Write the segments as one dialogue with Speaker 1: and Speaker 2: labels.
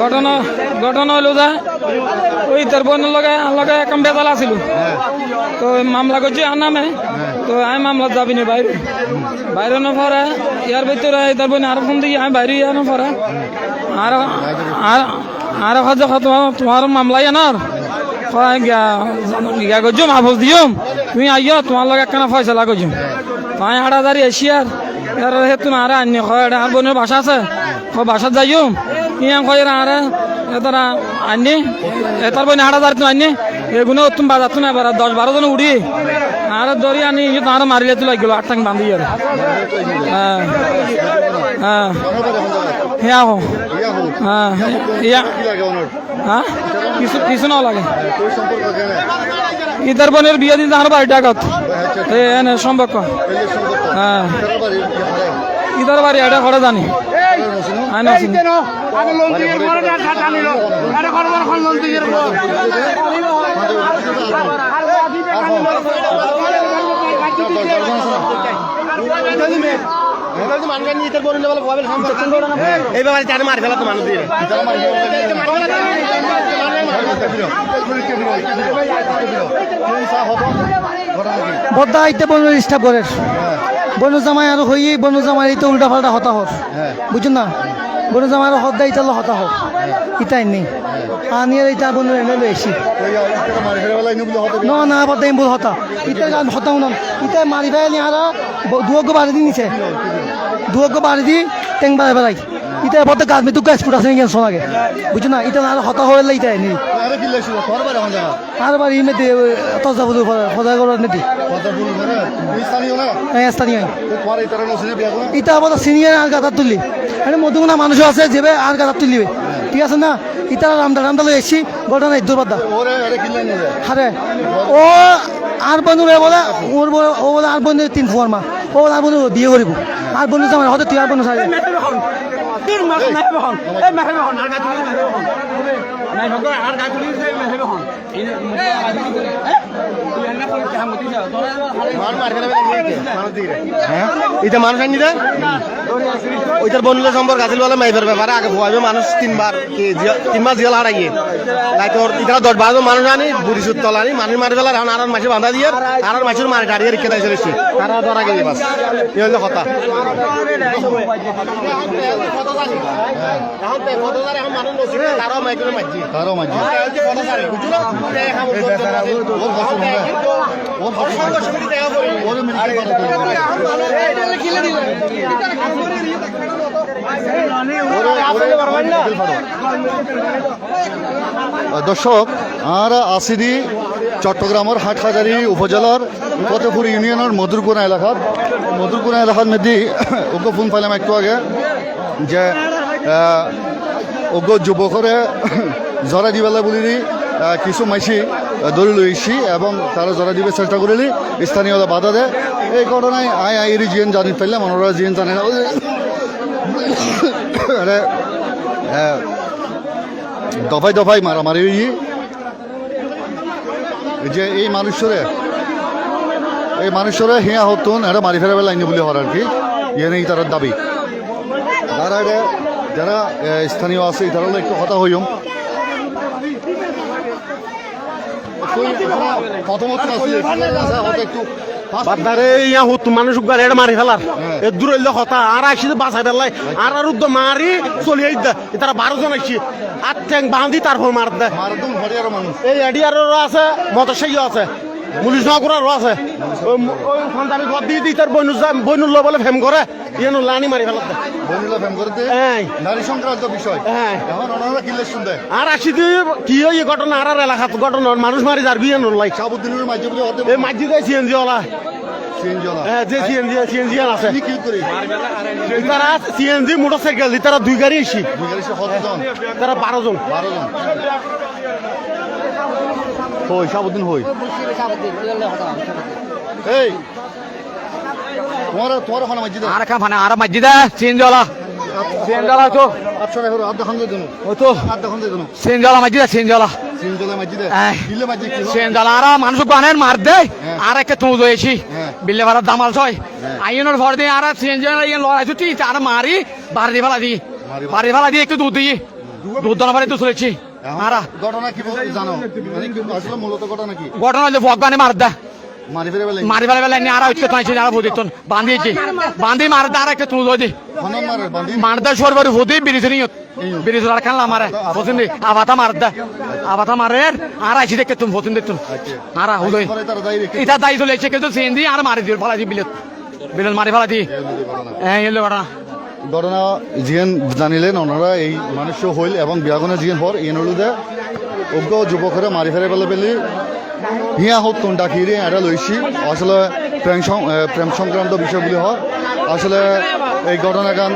Speaker 1: ঘটনা
Speaker 2: ঘটনা হইল যে, ওই তোর বোনের লগে লগে একম বেতাল আছিল। তো মামলা করছি আর নামে। তো আমি মামলা যাবি না বাইরে। বাইরে না পরে, ইয়ার ভিতরে তোর বোন আর ফোন দিই আমি বাইরে ইয়ার পরে। আর আর আর হজ তোমার মামলা আনার গিয়া করছ মাহফুজ দিয়ম। তুমি আইয় তোমার লগে একখানা ফয়সলা করছ তাই হাড়াদারি এশিয়ার ইয়ার হেতু না আর আনি হয় আর বোনের বাসা আছে। হয় বাসা যাইও ইয়া কয় আর তারা আনি এতার বোন হাজার তো আনি এগুলো তুমি বাজার তো না এবার দশ বারো জন উড়ি আর দড়ি আনি তার মারিলে তো লাগল, আট টাং বান্ধি আর। হ্যাঁ হ্যাঁ। হিয়া হ্যাঁ। কিছু কিছু না লাগে। বোনের বিয়ে দিন তাহার বাড়ি ডাকত। এ এনে হ্যাঁ।
Speaker 1: তার বাড়ি
Speaker 2: এটা করে জানি। নাচিনি
Speaker 3: এই ব্যাপারে চার মারি ফেলা তো মানুষ দিয়ে
Speaker 4: বদ্দা আইতে করে বনু জামাই আর হই বনু জামাই তো উল্টা পাল্টা হতা হর বুঝছেন না বনু জামাই আর হদ্দা ইতাল হতা হর ইতাই নেই আনি আর ইতা বনু এনে এসি ন না বদ্দা ইম্বুল হতা। ইতা গান হতা উনন ইতা মারি ফেলি আর দুয়োগ বাড়ি দি নিছে। দুয়োগ বাড়ি দি টেং বাড়ি বেড়াই ইতা বদ্দা গাছ মেতু গাছ ফুটাছে কেন শোনাগে না, ইতা আর হতা হয়ে ইতা এনে। আর বাড়ি মেতে তজা বলু সদায় করার নেতি স্থানীয়। ইটা আবার সিনিয়র আর গাদার তুললি মানুষ আছে যেবে আর গাদার তুললিবে ঠিক আছে না? ইতারা রামদা রামদা লই এসছি বলটা নাই দুর্বাদা হারে ও আর বন্ধু বলে ওর বলে ও বলে আর বন্ধু তিন ফুয়ার মা। ও বলে আর বন্ধু বিয়ে করিব। আর বন্ধু আমার হয়তো তুই আর বন্ধু চাই
Speaker 3: এটা মানুষ আনি দে? ওইটার বন্ধুদের সম্পর্ক আছিল বলে মাইফের ব্যাপারে। আগে ভয় মানুষ তিনবার তিনবার জিয়াল হারাইয়ে। তাই তোর এটা দশ বারো মানুষ আনি বুড়ি সুদ তলা আনি মানুষ মারি ফেলার এখন আর মাসে বাঁধা দিয়ে আর মাসের মারি গাড়ি রেখে দিয়েছে বেশি তারা ধরা গেছে বাস। এই হলো কথা। তারাও মাইকেল মারছি।
Speaker 1: ওর মিলিয়ে দর্শক আর আসিদি চট্টগ্রামের হাটহাজারি উপজেলার ফতেপুর ইউনিয়নের মধুরকুনা এলাকাত মধুরকুনা এলাকার মধ্যে ওকে ফোন পাইলাম একটু আগে যে অজ্ঞ যুবকরে জরা দিবেলা বলি কিছু মাইসি ধরে লইছি এবং তারা জরা দিবে চেষ্টা করিলি স্থানীয় বাধা দেয়। এই ঘটনায় আই আই জিয়ান জানি পাইলাম ওনারা জিয়ান জানে না আহ, দফায় দফায় মারামারি যে এই মানুষরে এই মানুষরে হিয়া হতুন এটা মারি ফেরাবে লাইনি বলে হওয়ার আর কি। ইয়ে নেই তার দাবি। যারা এটা যারা স্থানীয় আছে তারা একটু কথা হইম। প্রথমত একটু
Speaker 3: বাদারে ইয়া হুত মানুষ গাড়ি মারি ফেলার। এ দূর কথা আর আসি বাঁচাই ফেলাই আর আর উদ্দ মারি চলিয়ে দে। তারা বারো জন আসছি আর ঠ্যাং বাঁধি তারপর মার দে।
Speaker 1: মারদম হরিয়ার মানুষ।
Speaker 3: এই এডিয়ারও আছে মটর সাইকেল আছে। পুলিশ নগরেরও আছে। ওই ফান্দামি ঘর দিয়ে দিই তার বইনুর বইনুর বলে ফেম করে ইয়েন লানি মারি ফেলার দে
Speaker 1: বনিলা ফেম
Speaker 3: এই।
Speaker 1: নারী সংক্রান্ত বিষয়।
Speaker 3: হ্যাঁ
Speaker 1: এখন ওনারা কিলে শুনবে
Speaker 3: আর আসি কি ওই ঘটনা আর এলাকাত। ঘটনা মানুষ মারি যার বিয়ে লাই।
Speaker 1: শাহাবুদ্দিনের মাঝে
Speaker 3: এই মাঝি দেয় সিএনজি ওলা।
Speaker 1: করি
Speaker 3: তারা সিএনজি মোটরসাইকেল তারা দুই গাড়ি এসি। তারা বারো জন
Speaker 1: বারো জন হই শাহাবুদ্দিন হই। এই তোমার তোমার ওখানে মাঝে
Speaker 2: আর কাম ফানা আর মসজিদে চেঞ্জ হলা তো।
Speaker 1: আটশো টাকা আধা খান দিয়ে দেন
Speaker 2: ও তো।
Speaker 1: আধা খান দিয়ে দেন
Speaker 2: হলা মসজিদে
Speaker 1: সিনজলে। মাঝি দে।
Speaker 5: আহ।
Speaker 1: কিলে মাঝি কি
Speaker 5: সেন্দালারা মানুষ বানের মার দেয়
Speaker 1: হ্যাঁ।
Speaker 5: আর একটা তুঁজ হয়েছি
Speaker 1: হ্যাঁ।
Speaker 5: বিল্লে ভাড়া দামাল ছয়।
Speaker 1: হ্যাঁ।
Speaker 5: আইনের ভর দিয়ে আর সেন্দাল ইয়ে লড়াই ছুটি আর মারি বাড়ি ফেলা দি। বাড়ি ফেলা দিয়ে একটু দুধ দিই। দুধ দানা বাড়ি তো চলেছি আরা
Speaker 1: ঘটনা কি জানো? মানে কি আসলে মূলত ঘটনা কি?
Speaker 5: ঘটনা হলে ভগবানে মার দেয়
Speaker 1: মারি ফেরে বেলে
Speaker 5: মারি ফেলা বেলা আর হচ্ছে তো আর দিত বান্ধিয়েছি। বান্ধি মার দে আর একটা হয়ে দি
Speaker 1: মারে
Speaker 5: মার দেয় সরবার বিরিজ নিয়ত। বিরিজ আর খানলা মারে। পছন্দ আবাতা মার দেয় আবাতা মারে আর আইসি দেখে তুমি পছন্দ তুমি। আর
Speaker 1: দাই রেখে
Speaker 5: এটা দায়ী চলে এসে কিন্তু সেন দিয়ে আর মারি দিয়ে ফেলা দি বিলত। বিলত মারি ফেলা দি হ্যাঁ এলো ঘটনা।
Speaker 1: ঘটনা যিয়েন জানিলেন ওনারা, এই মানুষ হইল এবং বিয়াগনে যিয়েন হর এনলুদে অজ্ঞ যুবকরে মারি ফেরে পেলে পেলি হিয়া হোক তোন ডাকিরে এটা লইছি আসলে প্রেম প্রেম সংক্রান্ত বিষয়গুলি হয়। আসলে এই ঘটনাগান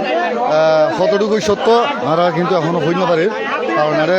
Speaker 1: কতটুকু সত্য আমরা কিন্তু এখনও হইতে পারি কারণ এটা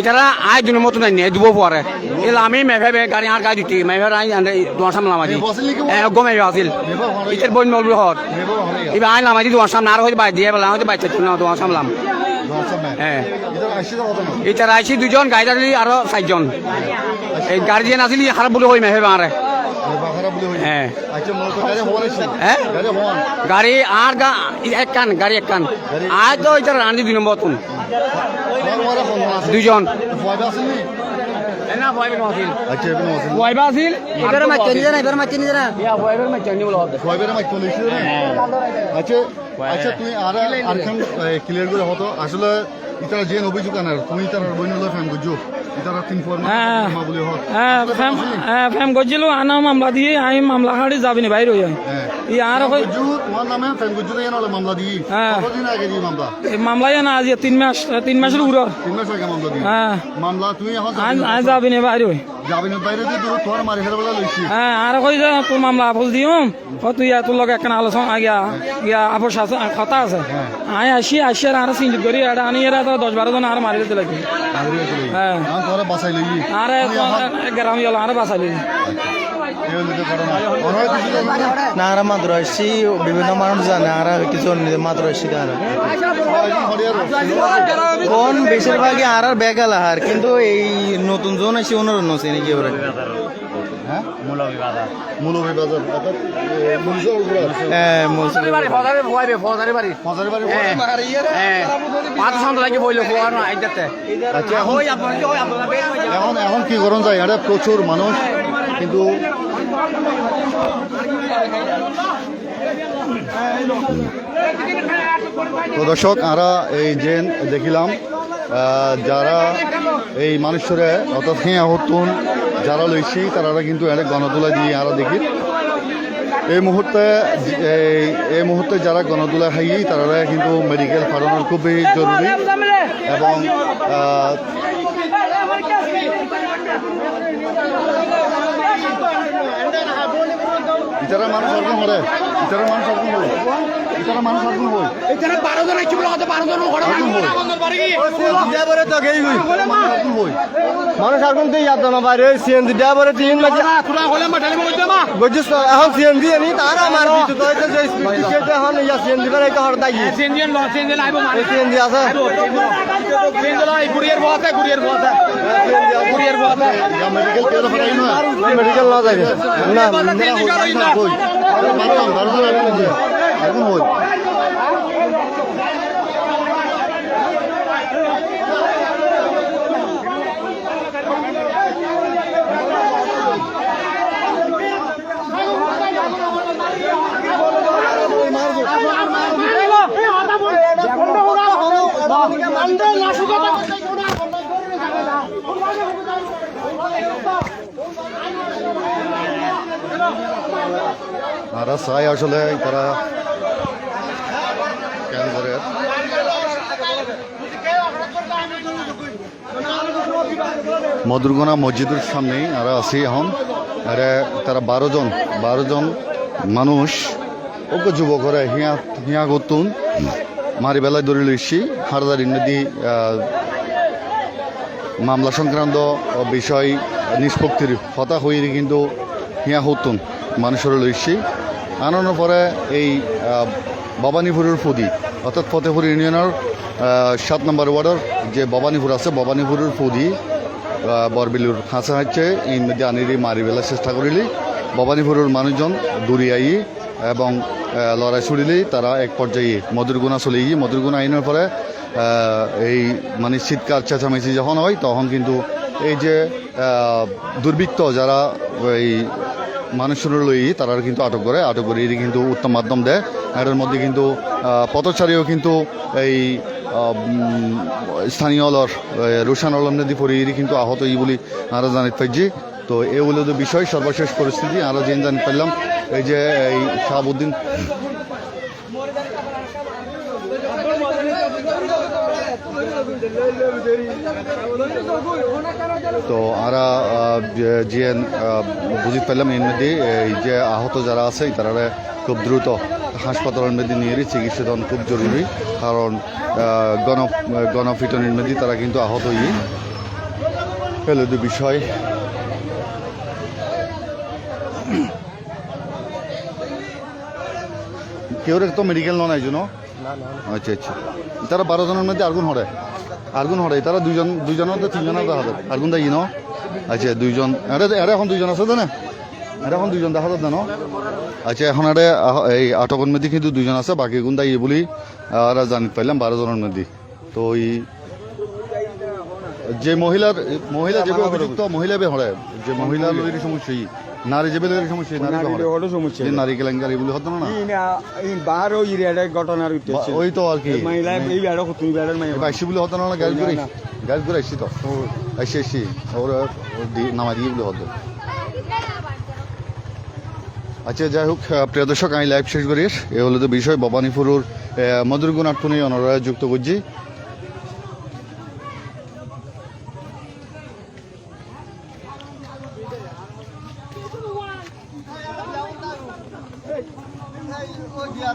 Speaker 5: ইতারা আয় দুনের মতো নাই দিব পরে এলা আমি মেভাবে গাড়ি আর গাড়ি দিতে মেভার আই দোয়ার সামনে নামাজি।
Speaker 1: মেভা?
Speaker 5: একদম মেভা আছিল। ইতার বই নলবি
Speaker 1: হনাই
Speaker 5: এবার আই নামাজি দোয়ার সামনে আর হয়তো বাই দিয়ে বেলা হয়তো বাইতে না দোয়ার সামলাম হ্যাঁ
Speaker 1: এটা আইসি
Speaker 5: ইতারা আইছি দুজন গাড়ি আরও চারজন এই গার্জিয়ান আছিল খারাপ বলে হই মেভাবে আরে
Speaker 1: গাড়ি
Speaker 5: আর এক কান গাড়ি এক কান আজ তো ইতার রান্ধি দুই নম্বর দুজন
Speaker 1: আচ্ছা
Speaker 5: ইয়া না
Speaker 1: আচ্ছা আচ্ছা তুই আর ক্লিয়ার করে হতো। আসলে ইতারা যে অভিযোগ আনার তুমি ইতার
Speaker 2: হ্যাঁ।
Speaker 1: হত
Speaker 2: হ্যাঁ ফ্যাম হ্যাঁ ফ্যাম করছিল আনা মামলা দিয়ে আমি মামলা হাড়ি যাবিনি বাইরে হয়ে।
Speaker 1: হ্যাঁ
Speaker 2: আর হ্যাঁ।
Speaker 1: দিই মামলা?
Speaker 2: মামলাই না আজ তিন মাস তিন মাসের উড়ো
Speaker 1: তিন মাস আগে
Speaker 2: হ্যাঁ।
Speaker 1: মামলা তুমি
Speaker 2: আজ আজ যাবিনি বাইরে হ্যাঁ আর কই যে তোর মামলা দিম ও তুই আর তোর লগে একখানা আলোচনা গিয়া গিয়া আপোষ আছে কথা আছে। আই আসি আসি আর আর সিঞ্জিত করি এটা আনি এরা দশ বারো জন আর মারি
Speaker 1: ফেলে
Speaker 2: হ্যাঁ।
Speaker 1: তোরা বাসাই লই
Speaker 2: আরে গ্রাম গেল আরে বাঁচালি
Speaker 6: লই নারা আসছি বিভিন্ন মানুষ জানে আর কিছু মাত্র আসছি আর। কোন বেশিরভাগই আর আর বেগাল আহার কিন্তু এই নতুন জন আসি ওনার আছে নাকি ওরা?
Speaker 1: মৌলভী বাজার অর্থাৎ মুনিসের উপরে
Speaker 6: হ্যাঁ
Speaker 5: বাড়ি
Speaker 1: বাড়ি
Speaker 5: হ্যাঁ হ্যাঁ। পাঁচ সন্ধ্যা লাগে বইলো ফোয়া না আইদাতে
Speaker 1: আচ্ছা এখন এখন এখন কি করণ যায়? এটা প্রচুর মানুষ কিন্তু তো দর্শক আমরা এই যে দেখিলাম যারা এই মানুষের অর্থাৎ হ্যাঁ হতুন, যারা লইছি তারা কিন্তু এটা গণতোলা দিয়ে আমরা দেখি। এই মুহূর্তে এই মুহূর্তে যারা গণতোলা খাই তারা কিন্তু মেডিকেল পাঠানোর খুবই জরুরি। এবং ইতারা মানুষ অর্জন হরে ইতারা মানুষ অর্জন হই ইতারা মানুষ
Speaker 5: বারো জন হতে বারো জন ঘরে
Speaker 3: এখন তো ইয়াদ না বাইরে সিএনজি ড্রাইভারে তিন মাঝে বুঝছিস তো এখন সিএনজি আনি তারা আমার এখন ইয়া সিএনজি করে এটা হর দাই
Speaker 5: মানে
Speaker 3: সিএনজি আছে
Speaker 5: বহাতে বহাতে বহাতে
Speaker 1: মেডিকেল কেউ ফরাই না
Speaker 3: মেডিকেল না যাবে না
Speaker 1: না হই এখন হই চাই আসলে তারা শহরের মধুরগোনা মসজিদের সামনেই আমরা আছি এখন। আর তারা বারো জন বারো জন মানুষ ওকে যুবকরা হিয়া হিয়া গতুন। মারিবেলায় দড়ি লইছি, হারদার ইন্দি মামলা সংক্রান্ত বিষয় নিষ্পত্তির হতা হইলে কিন্তু হিয়া হতুন মানুষের লইছি। আনানোর পরে এই বাবানীপুরের ফুদি অর্থাৎ ফতেপুর ইউনিয়নের সাত নম্বর ওয়ার্ডের যে ভবানীপুর আছে ভবানীপুরের আহ, বরবিলুর হাসা হচ্ছে আনিরি মারি বেলার চেষ্টা করিলি। ভবানীপুরের মানুষজন দূরিয়াই এবং আহ, লড়াই ছুড়িলি। তারা এক পর্যায়ে মধুরগুনা চলে গিয়ে মধুরগুনা আইনের পরে এই মানে চিৎকার চেঁচামেচি যখন হয় তখন কিন্তু এই যে দুর্বৃত্ত যারা এই মানুষের লই তারা কিন্তু আটক করে আটক করে এটি কিন্তু উত্তম মাধ্যম দেয়। এটার মধ্যে কিন্তু পথচারীও কিন্তু এই স্থানীয় অলর রোশান আলম নদী পরে, এটি কিন্তু আহত ই বলি আমরা জানিতে পারছি তো তো বিষয়, সর্বশেষ পরিস্থিতি আরও জেন জানিতে পারলাম এই যে, এই শাহাবুদ্দিন তো আরা জিএন বুঝতে পারলাম এর মধ্যে এই যে আহত যারা আছে তারা খুব দ্রুত হাসপাতালের মধ্যে নিয়ে চিকিৎসা দান খুব জরুরি। কারণ গণ গণপিটনের মধ্যে তারা কিন্তু আহত হই হলো দু বিষয়। কেউ তো মেডিকেল নন আইজো ন আচ্ছা আচ্ছা। তারা বারো জনের মধ্যে আর্গুন হরে? আর্গুন হরাই তারা দুইজন দুইজনের তো তিনজনের দেখা যায় আর্গুন দেয় ন আচ্ছা দুইজন। এটা এখন দুইজন আছে তো না? এটা এখন দুইজন দেখা যাবে ন আচ্ছা এখন আরে এই আটকের মেদি কিন্তু দুইজন আছে, বাকি গুণ দাই বলি, আর জানি পাইলাম বারো জনের তো এই যে মহিলার মহিলা যে অভিযুক্ত মহিলা বে হরে যে মহিলা লোকের সমস্যা নারী যে বেলের সমস্যা নারী বে হরে।
Speaker 7: ওটা সমস্যা।
Speaker 1: যে নারী কেলেঙ্কারি বলে হতো না।
Speaker 7: বারো ইরিয়াটা ঘটনার উঠতেছে
Speaker 1: ওই তো আর কি।
Speaker 7: মহিলা এই বেড়া তুমি বেড়ার
Speaker 1: এবার আইসি বলে হতো না গাড়ি করে গাড়ি করে আইসি তো। আইসি আইসি। ওরা নামা দিয়ে বলে হতো। আচ্ছা যাই হোক প্রিয় দর্শক আমি লাইভ শেষ করি। এ হলো তো বিষয় ভবানীপুরের মধুরগুণ আটপুনি অনরা যুক্ত করছি।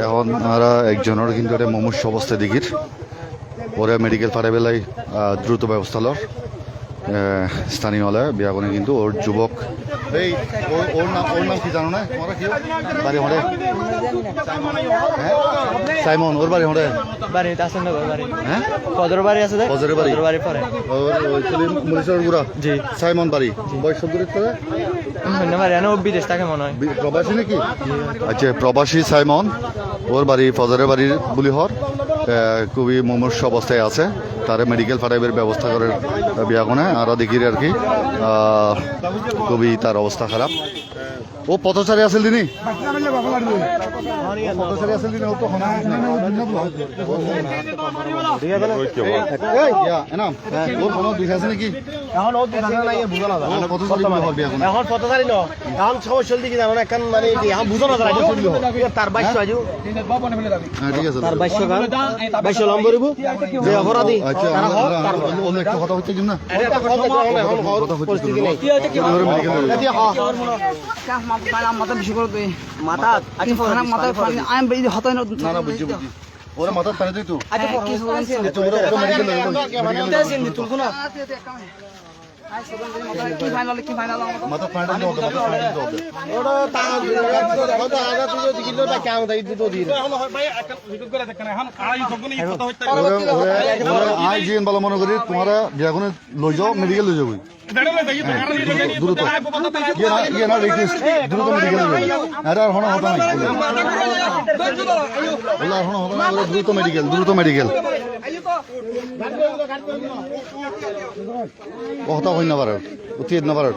Speaker 1: এখন আমরা একজনের কিন্তু এটা মুমূর্ষ অবস্থা দিঘির। পরে মেডিকেল পারে বেলায় দ্রুত ব্যবস্থা আহ, স্থানীয় হলে বিয়াগনে কিন্তু ওর যুবক এই ওর- নাম ওর নাম কি জানো না? তোমার কি? বাড়ি হরে হ্যাঁ? সাইমন ওর বাড়ি
Speaker 6: বাড়ি বাড়ি?
Speaker 1: হ্যাঁ?
Speaker 6: কদর বাড়ি আছে দেখ?
Speaker 1: ফজরের বাড়ি?
Speaker 6: কদর বাড়ি পরে।
Speaker 1: ওর ওই সেলিম মরিচর গুড়া
Speaker 6: জি।
Speaker 1: সাইমন বাড়ি। বয়স
Speaker 6: বাড়ি এনে বিদেশ থাকে মনে হয়।
Speaker 1: প্রবাসী নাকি? আচ্ছা প্রবাসী সাইমন ওর বাড়ি ফজরের বাড়ির বুলি হর। আহ, খুবই মুমূর্ষ অবস্থায় আছে। তারা মেডিকেল ফাটাইবের ব্যবস্থা করে বিয়াগনে আরও দেখি আর কি খুবই তার অবস্থা খারাপ। ও পথচারী আছিল দিনি পথচারী আছিল দিনি ও তো
Speaker 3: মানে কি এখন না তারা আগে চলিল তার বাইশ আজু
Speaker 1: ঠিক আছে।
Speaker 3: তার বাইশ গান বাইশ লম্ব রইব যে অপরাধী
Speaker 1: আচ্ছা কথা
Speaker 3: হ
Speaker 8: মাথা বেশি করে দে মাথা আচ্ছা মাথা আমি বেশি হতাই না
Speaker 1: না ওরা পানি দিই তো
Speaker 8: আচ্ছা
Speaker 1: মেডিকেল
Speaker 3: মানে তুলবো না তুই
Speaker 1: আই মনে করি লই যাও মেডিকেল লই যাবি দ্রুত ইয়ে না রিকোয়েস্ট দ্রুত মেডিকেল লই আরে আর হনা হতা নাই বলে আর হনা হতা নাই দ্রুত মেডিকেল দ্রুত মেডিকেল ও হতা হই না পারে উঠি না পারে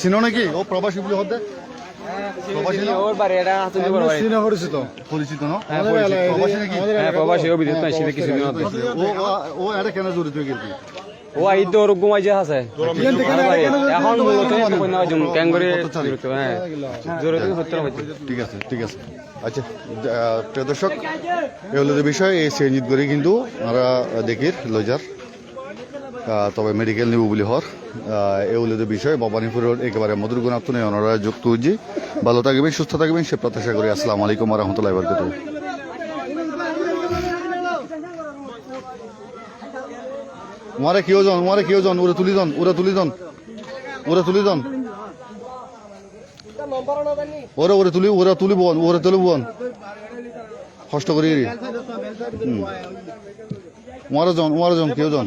Speaker 1: চিনো নাকি? ও প্রবাসী বুলি হতে?
Speaker 7: হ্যাঁ ও তো আছে। এখন মূলত ক্যাঙ্গরি হ্যাঁ
Speaker 1: ঠিক আছে ঠিক আছে। আচ্ছা প্রিয় দর্শক যে বিষয় এই সিএনজিত করে কিন্তু আমরা দেখির লজার। তবে মেডিকেল নিব বুলি হর হলো যে বিষয়। ভবানীপুরের একেবারে মধুর গুণাত্ম ওনারা যুক্ত হয়েছি ভালো থাকবেন, সুস্থ থাকবেন, সে প্রত্যাশা করি। আসসালামু আলাইকুম রহমতুল্লাহ বরকত মারে কেউ জন মারে কেউ জন ওরা তুলি জন ওরা তুলি জন। ওরা তুলি জন। ওরা ওরে তুলি ওরা তুলি বোন ওরে তুলি বোন। কষ্ট করি উমারা জন উমারা জন কেউ জন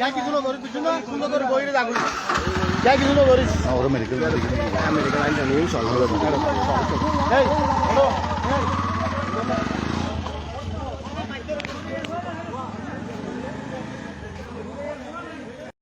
Speaker 3: যা কিছু না ধরিস কিছু না সুন্দর করে বইরে যাগুলি যা কিছু না ধরিস
Speaker 1: ওরা মেডিকেল